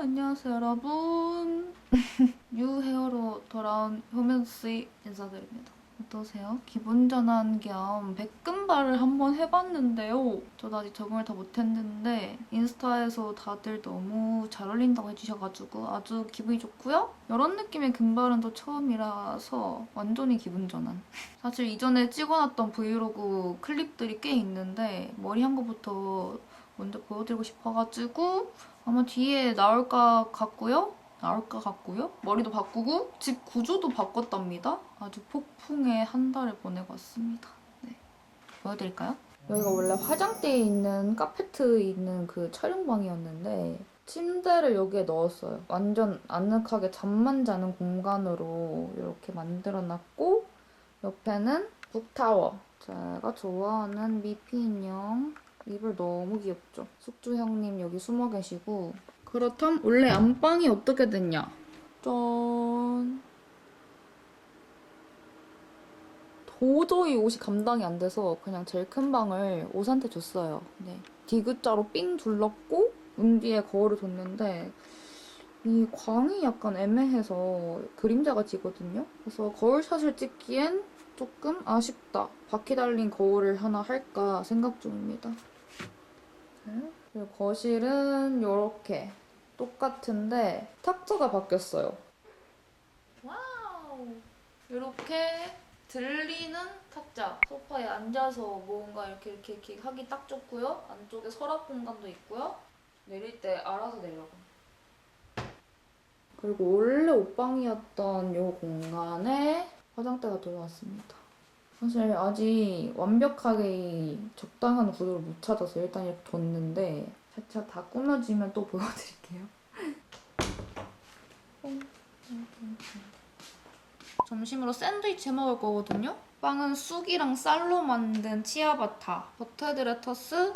안녕하세요 여러분. 뉴 헤어로 돌아온 효면씨 인사드립니다. 어떠세요? 기분 전환 겸 백금발을 한번 해봤는데요. 저도 아직 적응을 다 못했는데 인스타에서 다들 너무 잘 어울린다고 해주셔가지고 아주 기분이 좋고요. 이런 느낌의 금발은 또 처음이라서 완전히 기분 전환. 사실 이전에 찍어놨던 브이로그 클립들이 꽤 있는데 머리 한 거부터 먼저 보여드리고 싶어가지고 아마 뒤에 나올까 같고요. 나올까 같고요. 머리도 바꾸고 집 구조도 바꿨답니다. 아주 폭풍의 한 달을 보내고 왔습니다. 네. 보여드릴까요? 여기가 원래 화장대에 있는 카페트 있는 그 촬영방이었는데 침대를 여기에 넣었어요. 완전 아늑하게 잠만 자는 공간으로 이렇게 만들어놨고 옆에는 북타워. 제가 좋아하는 미피 인형 이불 너무 귀엽죠? 숙주 형님 여기 숨어 계시고 그렇다면 원래 안방이 어떻게 됐냐? 짠 도저히 옷이 감당이 안 돼서 그냥 제일 큰 방을 옷한테 줬어요. 네. 디귿자로 삥 둘렀고 문 뒤에 거울을 뒀는데 이 광이 약간 애매해서 그림자가 지거든요. 그래서 거울샷을 찍기엔 조금 아쉽다. 바퀴 달린 거울을 하나 할까 생각 중입니다. 네. 그리고 거실은 이렇게 똑같은데 탁자가 바뀌었어요. 와우! 이렇게 들리는 탁자. 소파에 앉아서 뭔가 이렇게 이렇게, 이렇게 하기 딱 좋고요. 안쪽에 서랍 공간도 있고요. 내릴 때 알아서 내려가. 그리고 원래 옷방이었던 이 공간에 화장대가 들어왔습니다. 사실 아직 완벽하게 이 적당한 구도를 못 찾아서 일단 이렇게 뒀는데 차차 다 꾸며지면 또 보여드릴게요. 점심으로 샌드위치 해 먹을 거거든요. 빵은 쑥이랑 쌀로 만든 치아바타, 버터드 레터스,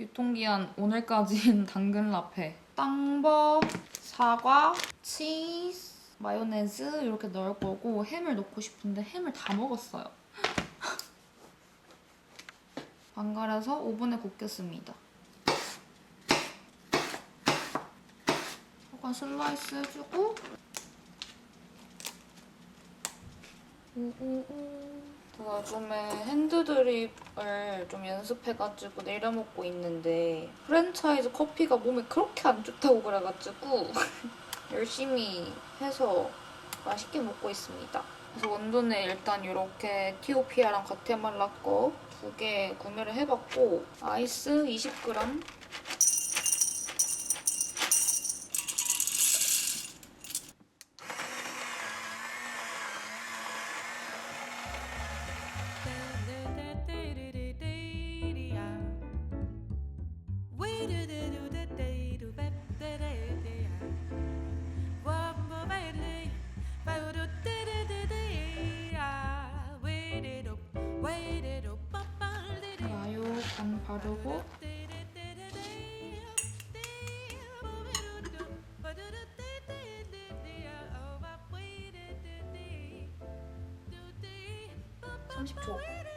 유통기한 오늘까지인 당근 라페, 땅버, 사과, 치즈, 마요네즈 이렇게 넣을 거고 햄을 넣고 싶은데 햄을 다 먹었어요. 반갈아서 오븐에 굽겠습니다. 약간 슬라이스 해주고 제가 요즘에 핸드드립을 좀 연습해가지고 내려먹고 있는데 프랜차이즈 커피가 몸에 그렇게 안 좋다고 그래가지고 열심히 해서 맛있게 먹고 있습니다. 그래서 원두는 일단 이렇게 티오피아랑 과테말라 거 두 개 구매를 해봤고 아이스 20g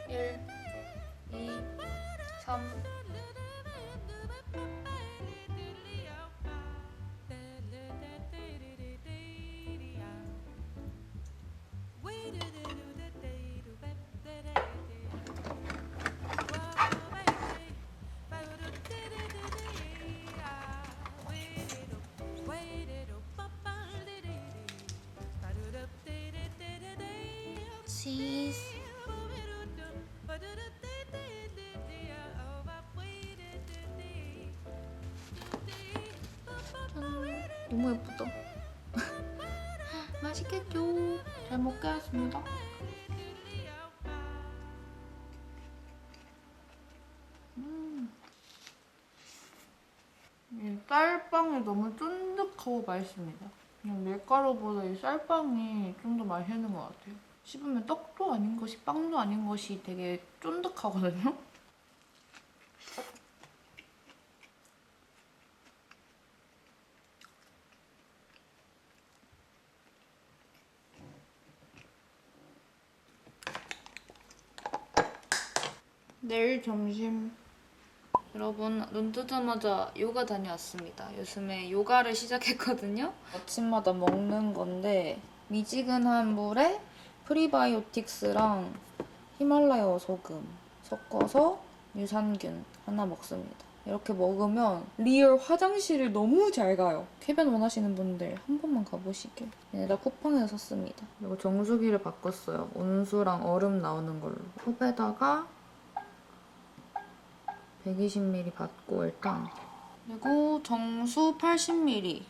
1, 2, 3 너무 예쁘다. 맛있겠죠? 잘 먹겠습니다. 음. 이 쌀빵이 너무 쫀득하고 맛있습니다. 그냥 밀가루보다 이 쌀빵이 좀 더 맛있는 것 같아요. 씹으면 떡도 아닌 것이 빵도 아닌 것이 되게 쫀득하거든요 점심 여러분 눈 뜨자마자 요가 다녀왔습니다. 요즘에 요가를 시작했거든요. 아침마다 먹는 건데 미지근한 물에 프리바이오틱스랑 히말라야 소금 섞어서 유산균 하나 먹습니다. 이렇게 먹으면 리얼 화장실을 너무 잘 가요. 쾌변 원하시는 분들 한 번만 가보시길. 얘네가 쿠팡에서 샀습니다. 그리고 정수기를 바꿨어요. 온수랑 얼음 나오는 걸로. 컵에다가 120ml 받고 일단. 그리고 정수 80ml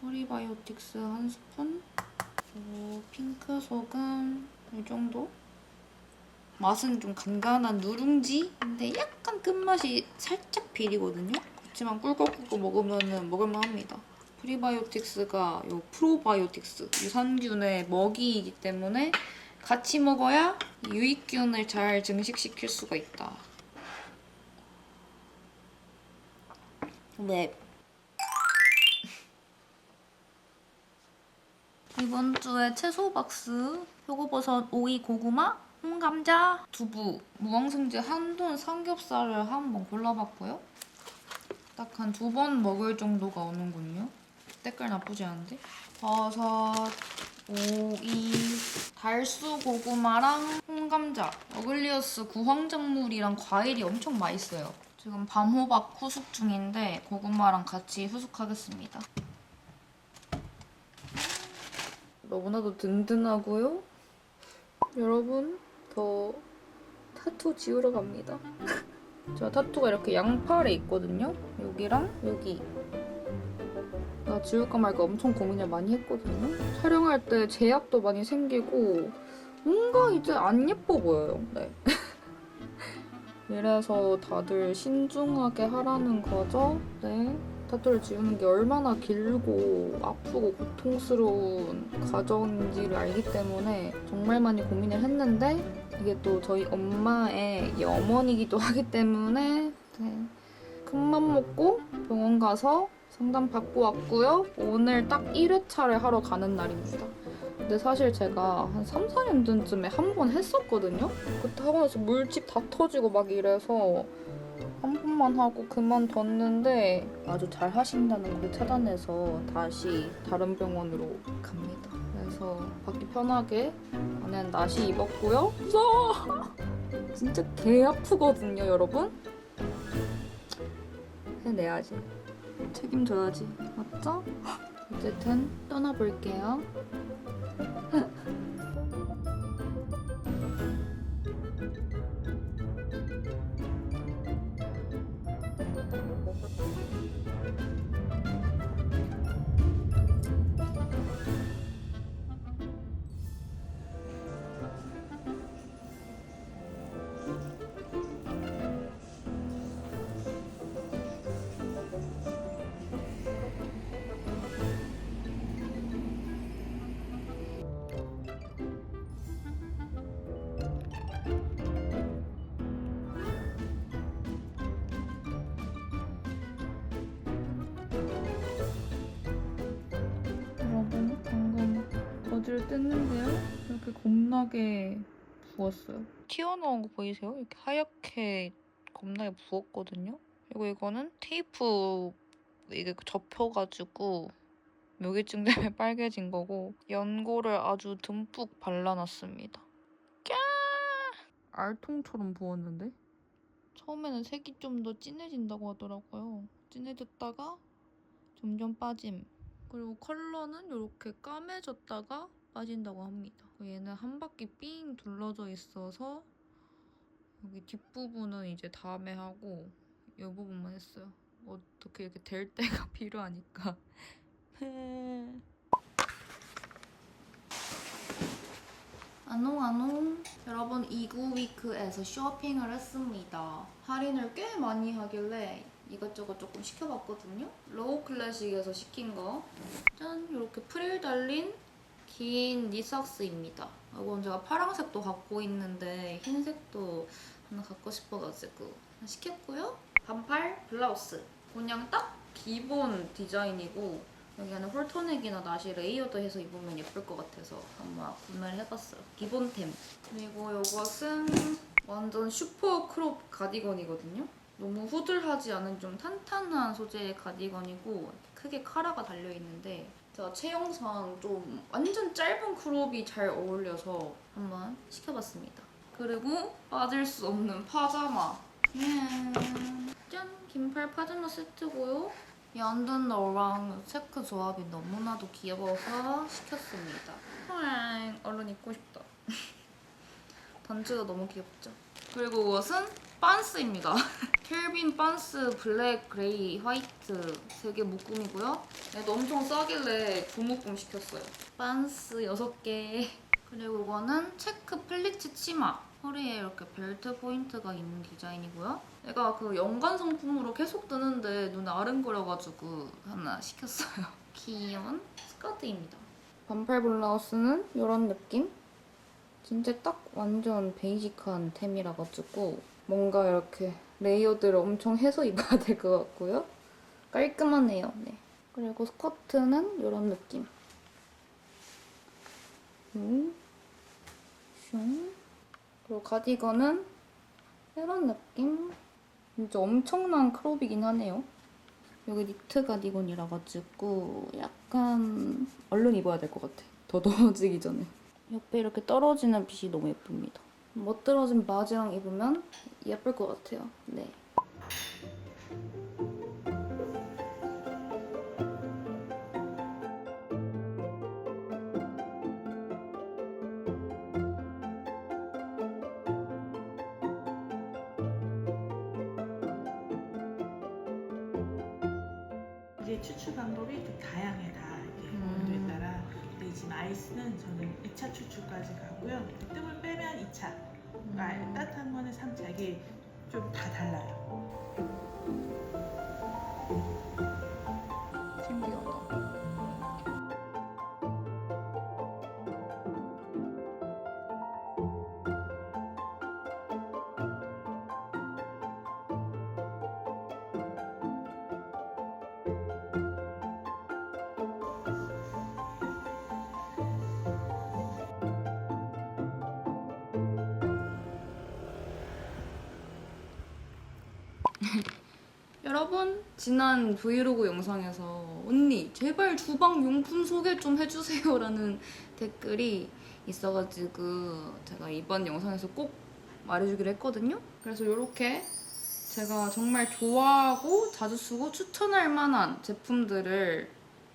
프리바이오틱스 한 스푼. 그리고 핑크 소금 이 정도. 맛은 좀 간간한 누룽지인데 약간 끝맛이 살짝 비리거든요. 그렇지만 꿀꺽꿀꺽 먹으면 먹을만합니다. 프리바이오틱스가 요 프로바이오틱스 유산균의 먹이이기 때문에 같이 먹어야 유익균을 잘 증식시킬 수가 있다. 네. 이번 주에 채소 박스 표고버섯, 오이, 고구마, 홍감자, 두부, 무항생제 한돈 삼겹살을 한번 골라봤고요. 딱 한 두 번 먹을 정도가 오는군요. 때깔 나쁘지 않은데? 버섯, 오이, 달수 고구마랑 홍감자, 어글리어스 구황작물이랑 과일이 엄청 맛있어요. 지금 밤호박 후숙 중인데 고구마랑 같이 후숙하겠습니다. 너무나도 든든하고요. 여러분, 저 타투 지우러 갑니다. 제가 타투가 이렇게 양팔에 있거든요. 여기랑 여기. 나 지울까 말까 엄청 고민을 많이 했거든요. 촬영할 때 제약도 많이 생기고 뭔가 이제 안 예뻐 보여요. 네. 이래서 다들 신중하게 하라는 거죠. 네. 타투를 지우는 게 얼마나 길고 아프고 고통스러운 과정인지를 알기 때문에 정말 많이 고민을 했는데 이게 또 저희 엄마의 염원이기도 하기 때문에 네. 큰맘 먹고 병원 가서 상담 받고 왔고요. 오늘 딱 1회차를 하러 가는 날입니다. 근데 사실 제가 한 3, 4년 전쯤에 한 번 했었거든요. 그때 나서 물집 다 터지고 막 이래서 한 번만 하고 그만뒀는데 아주 잘 하신다는 걸 차단해서 다시 다른 병원으로 갑니다. 그래서 받기 편하게 안에 나시 입었고요. 무서워! 진짜 개 아프거든요, 여러분. 해내야지. 책임져야지. 맞죠? 어쨌든 떠나볼게요. 거즈를 뗐는데요. 이렇게 겁나게 부었어요. 튀어나온 거 보이세요? 이렇게 하얗게 겁나게 부었거든요. 그리고 이거는 테이프 이게 접혀가지고 묘기증 때문에 빨개진 거고 연고를 아주 듬뿍 발라놨습니다. 꺄! 알통처럼 부었는데? 처음에는 색이 좀 더 진해진다고 하더라고요. 진해졌다가 점점 빠짐. 그리고 컬러는 이렇게 까매졌다가 빠진다고 합니다. 얘는 한 바퀴 삥 둘러져 있어서 여기 뒷부분은 이제 다음에 하고 이 부분만 했어요. 어떻게 이렇게 될 때가 필요하니까. 안녕 안녕 여러분 이구 위크에서 쇼핑을 했습니다 할인을 꽤 많이 하길래 이것저것 조금 시켜봤거든요 로우 클래식에서 시킨 거짠 이렇게 프릴 달린 긴 니삭스입니다 이건 제가 파란색도 갖고 있는데 흰색도 하나 갖고 싶어가지고 시켰고요 반팔 블라우스 그냥 딱 기본 디자인이고 여기에는 홀터넥이나 나시 레이어드 해서 입으면 예쁠 것 같아서 한번 구매를 해봤어요. 기본템. 그리고 이것은 완전 슈퍼 크롭 가디건이거든요. 너무 후들하지 않은 좀 탄탄한 소재의 가디건이고 크게 카라가 달려 있는데 제가 체형상 좀 완전 짧은 크롭이 잘 어울려서 한번 시켜봤습니다. 그리고 빠질 수 없는 파자마. 음, 짠! 긴팔 파자마 세트고요. 이 언더너랑 체크 조합이 너무나도 귀여워서 시켰습니다. 헐, 얼른 입고 싶다. 단추가 너무 귀엽죠? 그리고 이것은 반스입니다. 켈빈 반스 블랙, 그레이, 화이트 세 개 묶음이고요. 얘도 엄청 싸길래 두 묶음 시켰어요. 반스 6개. 그리고 이거는 체크 플리츠 치마. 허리에 이렇게 벨트 포인트가 있는 디자인이고요. 얘가 그 연관 상품으로 계속 뜨는데 눈에 아른거려가지고 하나 시켰어요. 귀여운 스커트입니다. 반팔 블라우스는 이런 느낌? 진짜 딱 완전 베이직한 템이라 가지고 뭔가 이렇게 레이어드를 엄청 해서 입어야 될 것 같고요. 깔끔하네요. 네. 그리고 스커트는 이런 느낌. 음. 슝. 그리고 가디건은 이런 느낌. 진짜 엄청난 크롭이긴 하네요. 여기 니트 가디건이라 가지고 약간 얼른 입어야 될 것 같아. 더 더워지기 전에. 옆에 이렇게 떨어지는 빗이 너무 예쁩니다. 멋들어진 바지랑 입으면 예쁠 것 같아요. 네. 이제 추출 방법이 좀 다양해 다 지금 아이스는 저는 2차 추출까지 가고요. 뜸을 빼면 2차, 아, 따뜻한 거는 3차 이게 좀 다 달라요. 여러분 지난 브이로그 영상에서 언니 제발 주방 용품 소개 좀 해주세요 라는 댓글이 있어가지고 제가 이번 영상에서 꼭 말해주기로 했거든요. 그래서 이렇게 제가 정말 좋아하고 자주 쓰고 추천할 만한 제품들을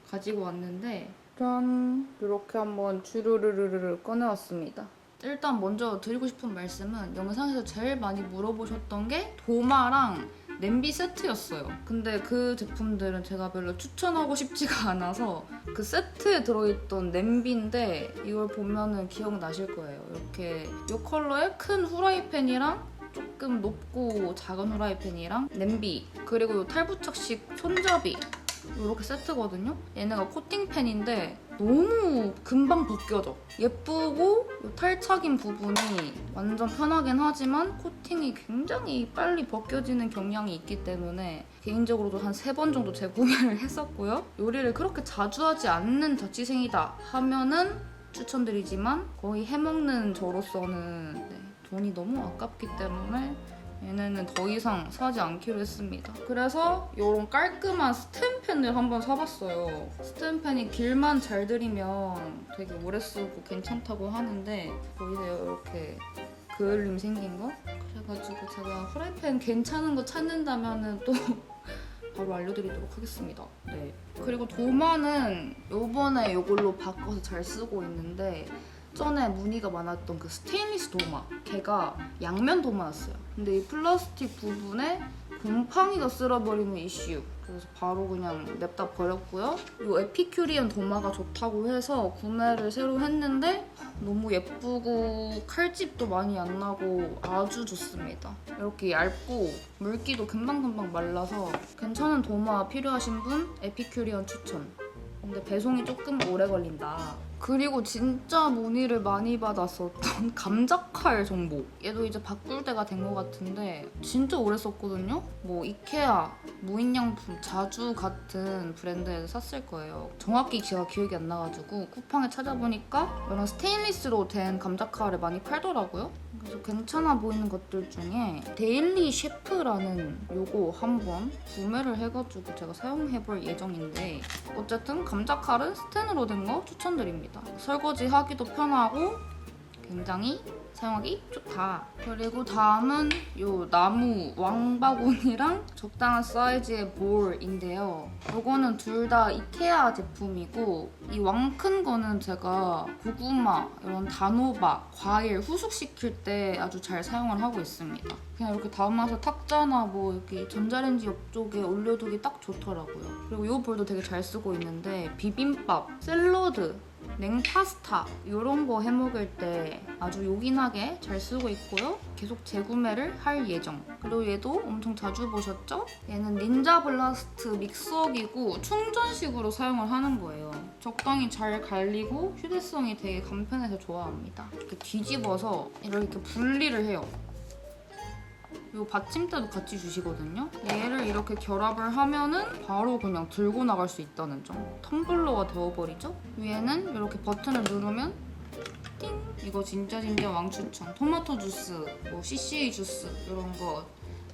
가지고 왔는데 짠 이렇게 한번 주르르르르 꺼내왔습니다. 일단 먼저 드리고 싶은 말씀은 영상에서 제일 많이 물어보셨던 게 도마랑 냄비 세트였어요. 근데 그 제품들은 제가 별로 추천하고 싶지가 않아서 그 세트에 들어있던 냄비인데 이걸 보면은 기억나실 거예요. 이렇게 이 컬러의 큰 후라이팬이랑 조금 높고 작은 후라이팬이랑 냄비 그리고 이 탈부착식 손잡이 이렇게 세트거든요. 얘네가 코팅팬인데 너무 금방 벗겨져. 예쁘고 이 탈착인 부분이 완전 편하긴 하지만 코팅이 굉장히 빨리 벗겨지는 경향이 있기 때문에 개인적으로도 한 세 번 정도 재구매를 했었고요. 요리를 그렇게 자주 하지 않는 자취생이다 하면은 추천드리지만 거의 해먹는 저로서는 네, 돈이 너무 아깝기 때문에 얘네는 더 이상 사지 않기로 했습니다. 그래서 이런 깔끔한 스텐펜을 한번 사봤어요. 스텐펜이 길만 잘 들이면 되게 오래 쓰고 괜찮다고 하는데 보이세요? 이렇게 그을림 생긴 거? 그래가지고 제가 후라이팬 괜찮은 거 찾는다면은 또 바로 알려드리도록 하겠습니다. 네. 그리고 도마는 요번에 이걸로 바꿔서 잘 쓰고 있는데 전에 문의가 많았던 그 스테인리스 도마 걔가 양면 도마였어요. 근데 이 플라스틱 부분에 곰팡이가 쓸어버리는 이슈 그래서 바로 그냥 냅다 버렸고요. 이 에피큐리언 도마가 좋다고 해서 구매를 새로 했는데 너무 예쁘고 칼집도 많이 안 나고 아주 좋습니다. 이렇게 얇고 물기도 금방금방 말라서 괜찮은 도마 필요하신 분 에피큐리언 추천. 근데 배송이 조금 오래 걸린다 그리고 진짜 문의를 많이 받았었던 감자칼 정보. 얘도 이제 바꿀 때가 된 것 같은데 진짜 오래 썼거든요. 뭐 이케아, 무인양품, 자주 같은 브랜드에서 샀을 거예요. 정확히 제가 기억이 안 나가지고 쿠팡에 찾아보니까 이런 스테인리스로 된 감자칼을 많이 팔더라고요. 그래서 괜찮아 보이는 것들 중에 데일리 셰프라는 요거 한번 구매를 해가지고 제가 사용해볼 예정인데 어쨌든 감자칼은 스텐으로 된 거 추천드립니다. 설거지 하기도 편하고 굉장히 사용하기 좋다. 그리고 다음은 요 나무 왕바구니랑 적당한 사이즈의 볼인데요. 요거는 둘 다 이케아 제품이고 이 왕 큰 거는 제가 고구마, 이런 단호박, 과일 후숙시킬 때 아주 잘 사용을 하고 있습니다. 그냥 이렇게 담아서 탁자나 뭐 이렇게 전자레인지 옆쪽에 올려두기 딱 좋더라고요. 그리고 이 볼도 되게 잘 쓰고 있는데 비빔밥, 샐러드, 냉파스타 이런 거 해먹을 때 아주 요긴하게 잘 쓰고 있고요. 계속 재구매를 할 예정. 그리고 얘도 엄청 자주 보셨죠? 얘는 닌자 블라스트 믹서기고 충전식으로 사용을 하는 거예요. 적당히 잘 갈리고 휴대성이 되게 간편해서 좋아합니다. 이렇게 뒤집어서 이렇게 분리를 해요. 이 받침대도 같이 주시거든요. 얘를 이렇게 결합을 하면은 바로 그냥 들고 나갈 수 있다는 점. 텀블러가 되어버리죠. 위에는 이렇게 버튼을 누르면 띵! 이거 진짜 진짜 왕 추천. 토마토 주스, 뭐 CCA 주스 이런 거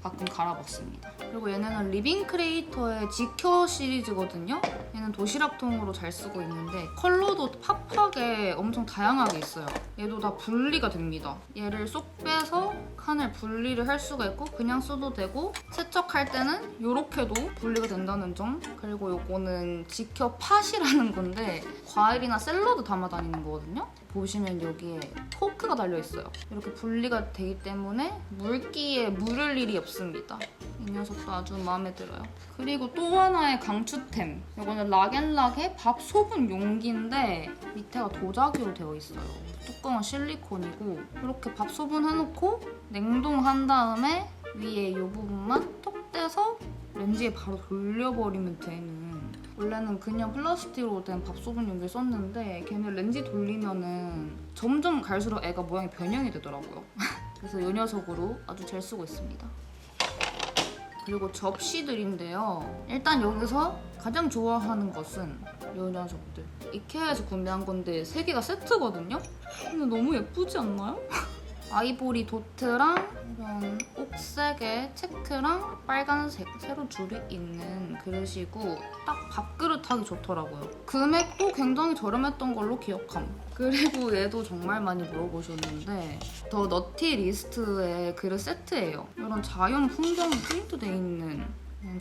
가끔 갈아 먹습니다. 그리고 얘네는 리빙 크리에이터의 지켜 시리즈거든요. 얘는 도시락통으로 잘 쓰고 있는데 컬러도 팝하게 엄청 다양하게 있어요. 얘도 다 분리가 됩니다. 얘를 쏙 빼서 칸을 분리를 할 수가 있고 그냥 써도 되고 세척할 때는 이렇게도 분리가 된다는 점. 그리고 요거는 지켜 팥이라는 건데 과일이나 샐러드 담아 다니는 거거든요. 보시면 여기에 포크가 달려 있어요. 이렇게 분리가 되기 때문에 물기에 물을 일이 없습니다. 이 녀석도 아주 마음에 들어요. 그리고 또 하나의 강추템. 이거는 락앤락의 밥 소분 용기인데 밑에가 도자기로 되어 있어요. 뚜껑은 실리콘이고 이렇게 밥 소분해놓고 냉동한 다음에 위에 이 부분만 톡 떼서 렌즈에 바로 돌려버리면 되는 원래는 그냥 플라스틱으로 된 밥소분 용기를 썼는데 걔는 렌즈 돌리면은 점점 갈수록 애가 모양이 변형이 되더라고요. 그래서 이 녀석으로 아주 잘 쓰고 있습니다. 그리고 접시들인데요. 일단 여기서 가장 좋아하는 것은 이 녀석들. 이케아에서 구매한 건데 세 개가 세트거든요. 근데 너무 예쁘지 않나요? 아이보리 도트랑 이런 옥색의 체크랑 빨간색 세로 줄이 있는 그릇이고 딱 밥그릇 하기 좋더라고요. 금액도 굉장히 저렴했던 걸로 기억함. 그리고 얘도 정말 많이 물어보셨는데 더 너티 리스트의 그릇 세트예요. 이런 자연 풍경이 프린트되어 있는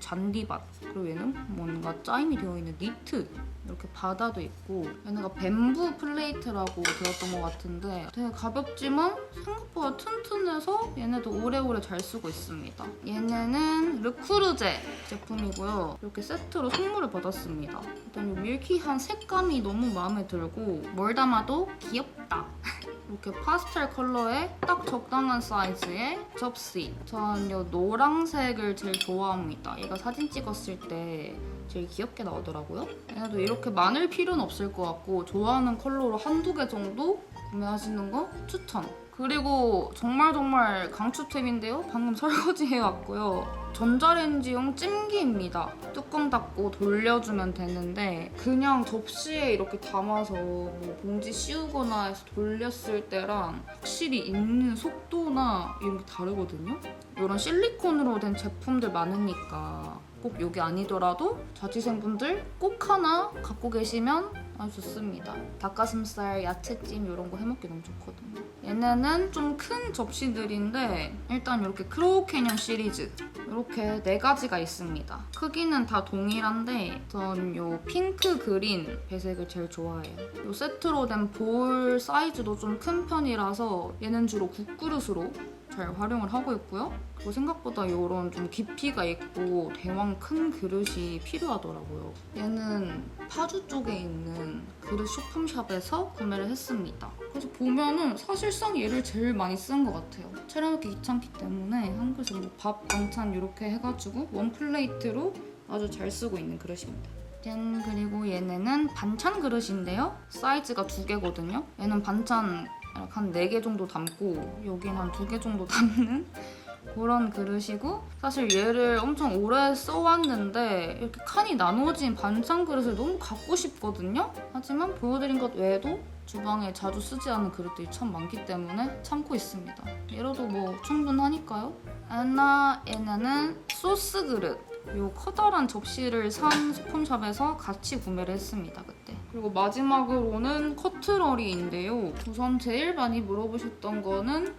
잔디밭. 그리고 얘는 뭔가 짜임이 되어 있는 니트. 이렇게 바다도 있고 얘네가 뱀부 플레이트라고 들었던 것 같은데 되게 가볍지만 생각보다 튼튼해서 얘네도 오래오래 잘 쓰고 있습니다. 얘네는 르쿠르제 제품이고요. 이렇게 세트로 선물을 받았습니다. 일단 이 밀키한 색감이 너무 마음에 들고 뭘 담아도 귀엽다 이렇게 파스텔 컬러에 딱 적당한 사이즈의 접시. 전이 노란색을 제일 좋아합니다. 얘가 사진 찍었을 때 제일 귀엽게 나오더라고요. 얘도 이렇게 많을 필요는 없을 것 같고 좋아하는 컬러로 한두 개 정도 구매하시는 거 추천. 그리고 정말 정말 강추템인데요. 방금 설거지 해 왔고요. 전자레인지용 찜기입니다. 뚜껑 닫고 돌려주면 되는데 그냥 접시에 이렇게 담아서 뭐 봉지 씌우거나 해서 돌렸을 때랑 확실히 익는 속도나 이런 게 다르거든요. 이런 실리콘으로 된 제품들 많으니까 꼭 여기 아니더라도 자취생분들 꼭 하나 갖고 계시면 아주 좋습니다. 닭가슴살, 야채찜 이런 거 해먹기 너무 좋거든요. 얘네는 좀 큰 접시들인데 일단 이렇게 크로우 캐년 시리즈 이렇게 네 가지가 있습니다. 크기는 다 동일한데 전 요 핑크 그린 배색을 제일 좋아해요. 요 세트로 된 볼 사이즈도 좀 큰 편이라서 얘는 주로 국그릇으로 잘 활용을 하고 있고요. 그리고 생각보다 이런 좀 깊이가 있고 대왕 큰 그릇이 필요하더라고요. 얘는 파주 쪽에 있는 그릇 쇼품샵에서 구매를 했습니다. 그래서 보면은 사실상 얘를 제일 많이 쓴 것 같아요. 차려놓기 귀찮기 때문에 한 그릇에 뭐밥 반찬 이렇게 해가지고 원 플레이트로 아주 잘 쓰고 있는 그릇입니다. 짠 그리고 얘네는 반찬 그릇인데요. 사이즈가 두 개거든요. 얘는 반찬 한네개 정도 담고 여기는 한두개 정도 담는 그런 그릇이고 사실 얘를 엄청 오래 써왔는데 이렇게 칸이 나누어진 반찬 그릇을 너무 갖고 싶거든요. 하지만 보여드린 것 외에도 주방에 자주 쓰지 않는 그릇들이 참 많기 때문에 참고 있습니다. 얘로도 뭐 충분하니까요. 안나 얘네는 소스 그릇. 요 커다란 접시를 산 소품샵에서 같이 구매를 했습니다 그때. 그리고 마지막으로는 커트러리인데요. 우선 제일 많이 물어보셨던 거는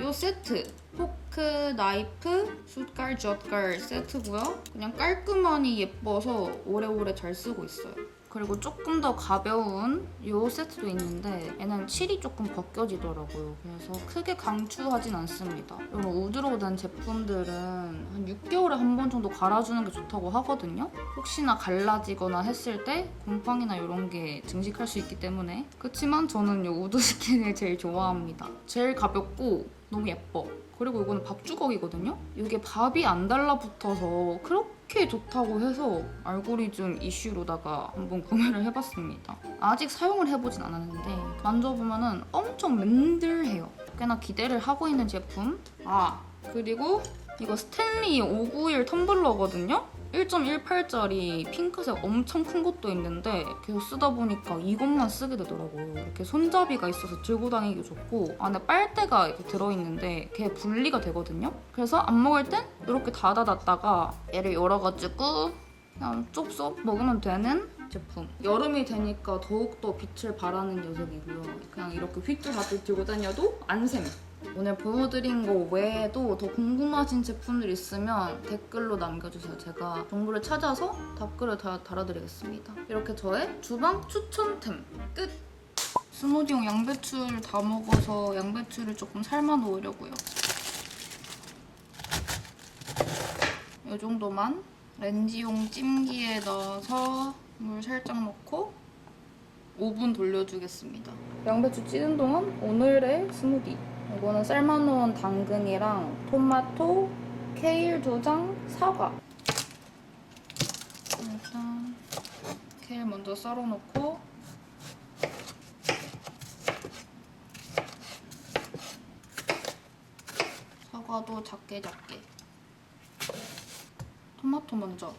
요 세트 포크, 나이프, 숟갈, 젓갈 세트고요. 그냥 깔끔하니 예뻐서 오래오래 잘 쓰고 있어요. 그리고 조금 더 가벼운 요 세트도 있는데 얘는 칠이 조금 벗겨지더라고요. 그래서 크게 강추하진 않습니다. 이런 우드로 된 제품들은 한 6개월에 한 번 정도 갈아주는 게 좋다고 하거든요. 혹시나 갈라지거나 했을 때 곰팡이나 이런 게 증식할 수 있기 때문에 그렇지만 저는 요 우드 스킨을 제일 좋아합니다. 제일 가볍고 너무 예뻐. 그리고 이거는 밥주걱이거든요. 이게 밥이 안 달라붙어서 그렇게 좋다고 해서 알고리즘 이슈로다가 한번 구매를 해봤습니다. 아직 사용을 해보진 않았는데 만져보면은 엄청 맨들해요. 꽤나 기대를 하고 있는 제품. 아 그리고 이거 스탠리 591 텀블러거든요. 1.18짜리 핑크색 엄청 큰 것도 있는데 계속 쓰다 보니까 이것만 쓰게 되더라고요. 이렇게 손잡이가 있어서 들고 다니기 좋고 안에 빨대가 이렇게 들어있는데 걔 분리가 되거든요. 그래서 안 먹을 땐 이렇게 닫아놨다가 얘를 열어가지고 그냥 쪽쪽 먹으면 되는 제품. 여름이 되니까 더욱더 빛을 발하는 녀석이고요. 그냥 이렇게 휘뚜하뚜 들고 다녀도 안 샘. 오늘 보여드린 거 외에도 더 궁금하신 제품들 있으면 댓글로 남겨주세요. 제가 정보를 찾아서 답글을 다 달아드리겠습니다. 이렇게 저의 주방 추천템 끝! 스무디용 양배추를 다 먹어서 양배추를 조금 삶아 놓으려고요. 이 정도만 렌지용 찜기에 넣어서 물 살짝 넣고 5분 돌려주겠습니다. 양배추 찌는 동안 오늘의 스무디. 이거는 삶아놓은 당근이랑 토마토, 케일 두 장, 사과. 일단 케일 먼저 썰어놓고 사과도 작게 작게. 토마토 먼저.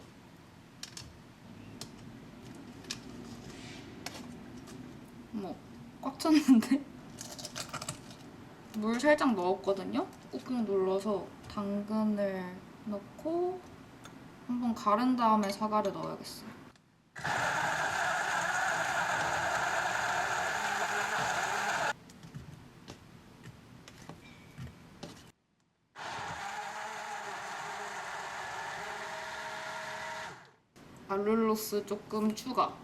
어머, 꽉 찼는데? 물 살짝 넣었거든요? 꾹꾹 눌러서 당근을 넣고 한번 가른 다음에 사과를 넣어야겠어요. 알룰로스 조금 추가.